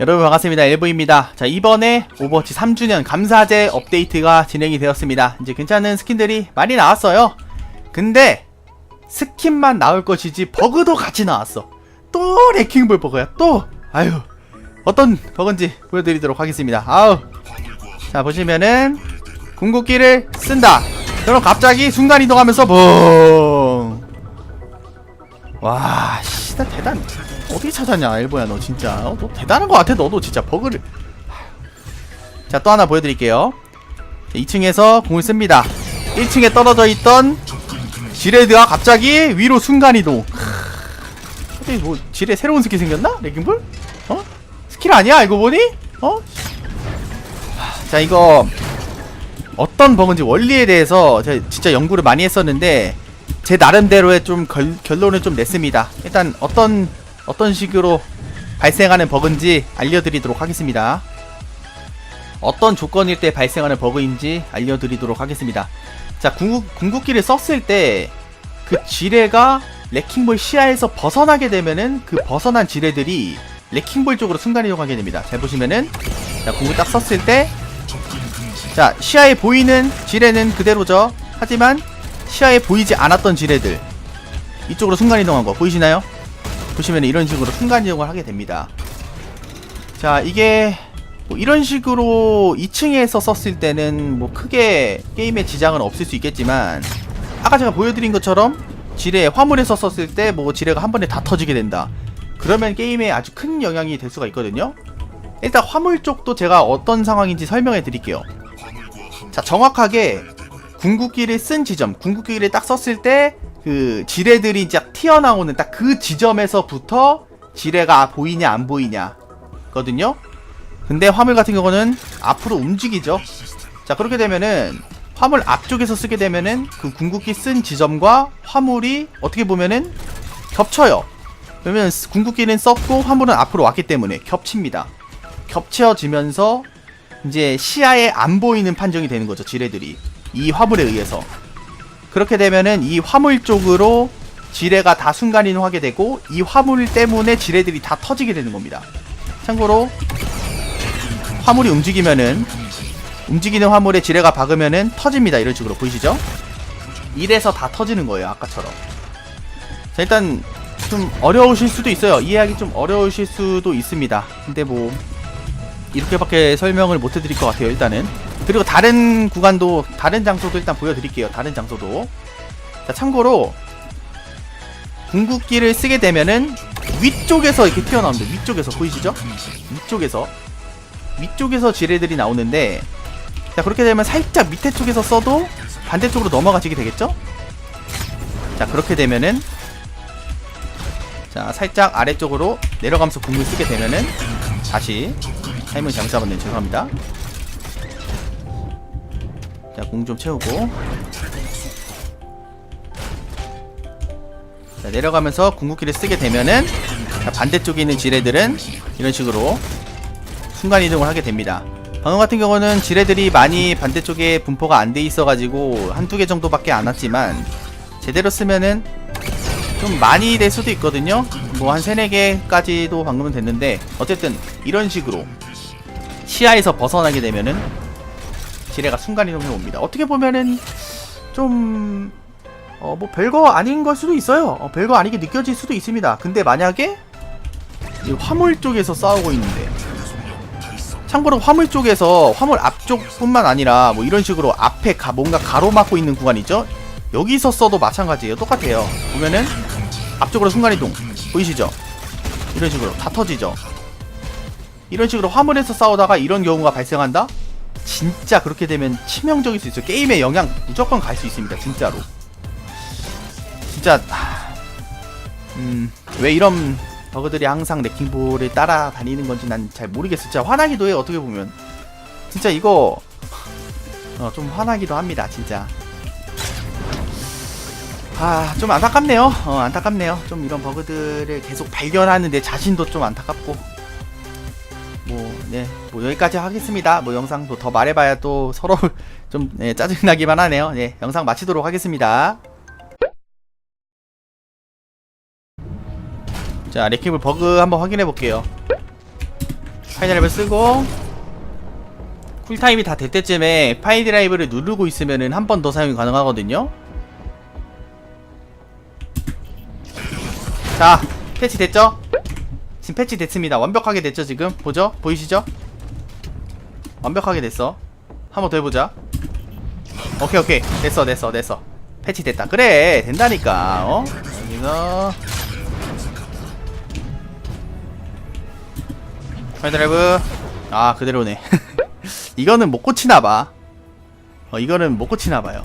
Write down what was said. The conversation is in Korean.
여러분 반갑습니다. 엘보입니다. 자, 이번에 오버워치 3주년 감사제 업데이트가 진행이 되었습니다. 이제 괜찮은 스킨들이 많이 나왔어요. 근데 스킨만 나올 것이지 버그도 같이 나왔어. 또 레킹볼 버그야. 또 아유. 어떤 버그인지 보여드리도록 하겠습니다. 아우. 자, 보시면은 궁극기를 쓴다. 그럼 갑자기 순간 이동하면서 붕. 와, 씨, 나 대단. 어떻게 찾았냐, 엘보야, 너 진짜. 어, 너 대단한 것 같아, 너도 진짜 버그를. 자, 또 하나 보여드릴게요. 2층에서 공을 씁니다. 1층에 떨어져 있던 지레드가 갑자기 위로 순간이동. 근데 뭐, 지레 새로운 스킬 생겼나? 레깅볼? 어? 스킬 아니야, 알고 보니? 어? 자, 이거. 어떤 버그인지 원리에 대해서 제가 진짜 연구를 많이 했었는데, 제 나름대로의 좀 결, 결론을 좀 냈습니다. 일단 어떤 어떤 식으로 발생하는 버그인지 알려드리도록 하겠습니다. 어떤 조건일 때 발생하는 버그인지 알려드리도록 하겠습니다. 자, 궁극, 궁극기를 썼을 때 그 지뢰가 레킹볼 시야에서 벗어나게 되면은 그 벗어난 지뢰들이 레킹볼 쪽으로 순간 이동하게 됩니다. 잘 보시면은 자, 궁극 딱 썼을 때 자, 시야에 보이는 지뢰는 그대로죠. 하지만 시야에 보이지 않았던 지뢰들 이쪽으로 순간이동한 거 보이시나요? 보시면 이런 식으로 순간이동을 하게 됩니다. 자, 이게 뭐 이런 식으로 2층에서 썼을 때는 뭐 크게 게임에 지장은 없을 수 있겠지만 아까 제가 보여드린 것처럼 지뢰 화물에서 썼을 때 뭐 지뢰가 한 번에 다 터지게 된다. 그러면 게임에 아주 큰 영향이 될 수가 있거든요. 일단 화물 쪽도 제가 어떤 상황인지 설명해 드릴게요. 자, 정확하게 궁극기를 쓴 지점, 궁극기를 딱 썼을 때 그 지뢰들이 쫙 튀어나오는 딱 그 지점에서부터 지뢰가 보이냐 안 보이냐 거든요. 근데 화물 같은 경우는 앞으로 움직이죠. 자 그렇게 되면은 화물 앞쪽에서 쓰게 되면은 그 궁극기 쓴 지점과 화물이 어떻게 보면은 겹쳐요. 그러면 궁극기는 썼고 화물은 앞으로 왔기 때문에 겹칩니다. 겹쳐지면서 이제 시야에 안 보이는 판정이 되는 거죠 지뢰들이 이 화물에 의해서. 그렇게 되면은 이 화물 쪽으로 지뢰가 다 순간 이동하게 되고 이 화물 때문에 지뢰들이 다 터지게 되는 겁니다. 참고로 화물이 움직이면은 움직이는 화물에 지뢰가 박으면은 터집니다. 이런 식으로 보이시죠? 이래서 다 터지는 거예요 아까처럼. 자 일단 좀 어려우실 수도 있어요. 이해하기 좀 어려우실 수도 있습니다. 근데 뭐 이렇게밖에 설명을 못 해드릴 것 같아요 일단은 그리고 다른 구간도 다른 장소도 일단 보여드릴게요. 다른 장소도. 자 참고로 궁극기를 쓰게 되면은 위쪽에서 이렇게 튀어나옵니다 위쪽에서 보이시죠? 위쪽에서. 위쪽에서 지뢰들이 나오는데 자 그렇게 되면 살짝 밑에 쪽에서 써도 반대쪽으로 넘어가지게 되겠죠? 자 그렇게 되면은 자 살짝 아래쪽으로 내려가면서 궁을 쓰게 되면은 다시 타이밍 잘못 잡았네. 죄송합니다 자 공 좀 채우고. 자 내려가면서 궁극기를 쓰게 되면은 자, 반대쪽에 있는 지뢰들은 이런 식으로 순간이동을 하게 됩니다. 방금 같은 경우는 지뢰들이 많이 반대쪽에 분포가 안 돼 있어 가지고 한두 개 정도밖에 안 왔지만 제대로 쓰면은 좀 많이 될 수도 있거든요. 뭐 한 세네 개까지도 방금은 됐는데 어쨌든 이런 식으로 시야에서 벗어나게 되면은 지뢰가 순간 이동해 옵니다. 어떻게 보면은 좀 어 뭐 별거 아닌 걸 수도 있어요. 어, 별거 아니게 느껴질 수도 있습니다. 근데 만약에 이 화물 쪽에서 싸우고 있는데 참고로 화물 쪽에서 화물 앞쪽뿐만 아니라 뭐 이런 식으로 앞에 가, 뭔가 가로막고 있는 구간이죠. 여기서 써도 마찬가지예요. 똑같아요. 보면은 앞쪽으로 순간이동 보이시죠? 이런 식으로 다 터지죠. 이런 식으로 화물에서 싸우다가 이런 경우가 발생한다? 진짜 그렇게 되면 치명적일 수 있어요. 게임에 영향 무조건 갈 수 있습니다. 진짜로. 진짜 하... 음, 왜 이런 버그들이 항상 레킹볼을 따라다니는 건지 난 잘 모르겠어. 진짜 화나기도 해요. 어떻게 보면. 진짜 이거 어, 좀 화나기도 합니다. 진짜. 아, 좀 안타깝네요. 어, 안타깝네요. 좀 이런 버그들을 계속 발견하는 내 자신도 좀 안타깝고. 뭐, 네, 뭐 여기까지 하겠습니다. 뭐 영상도 더 말해봐야 또 서로 좀 네, 짜증나기만 하네요. 네, 영상 마치도록 하겠습니다. 자, 레킹볼 버그 한번 확인해 볼게요. 파이드라이브 쓰고 쿨타임이 다 될 때쯤에 파이드라이브를 누르고 있으면은 한 번 더 사용이 가능하거든요 자 패치 됐죠? 지금 패치 됐습니다. 완벽하게 됐죠 지금? 보죠? 보이시죠? 완벽하게 됐어. 한 번 더 해보자. 오케이 오케이. 됐어 됐어 됐어. 패치 됐다. 그래 된다니까 어? 여기서 파이드라이브. 아 그대로네. 이거는 못 고치나봐. 어 이거는 못 고치나봐요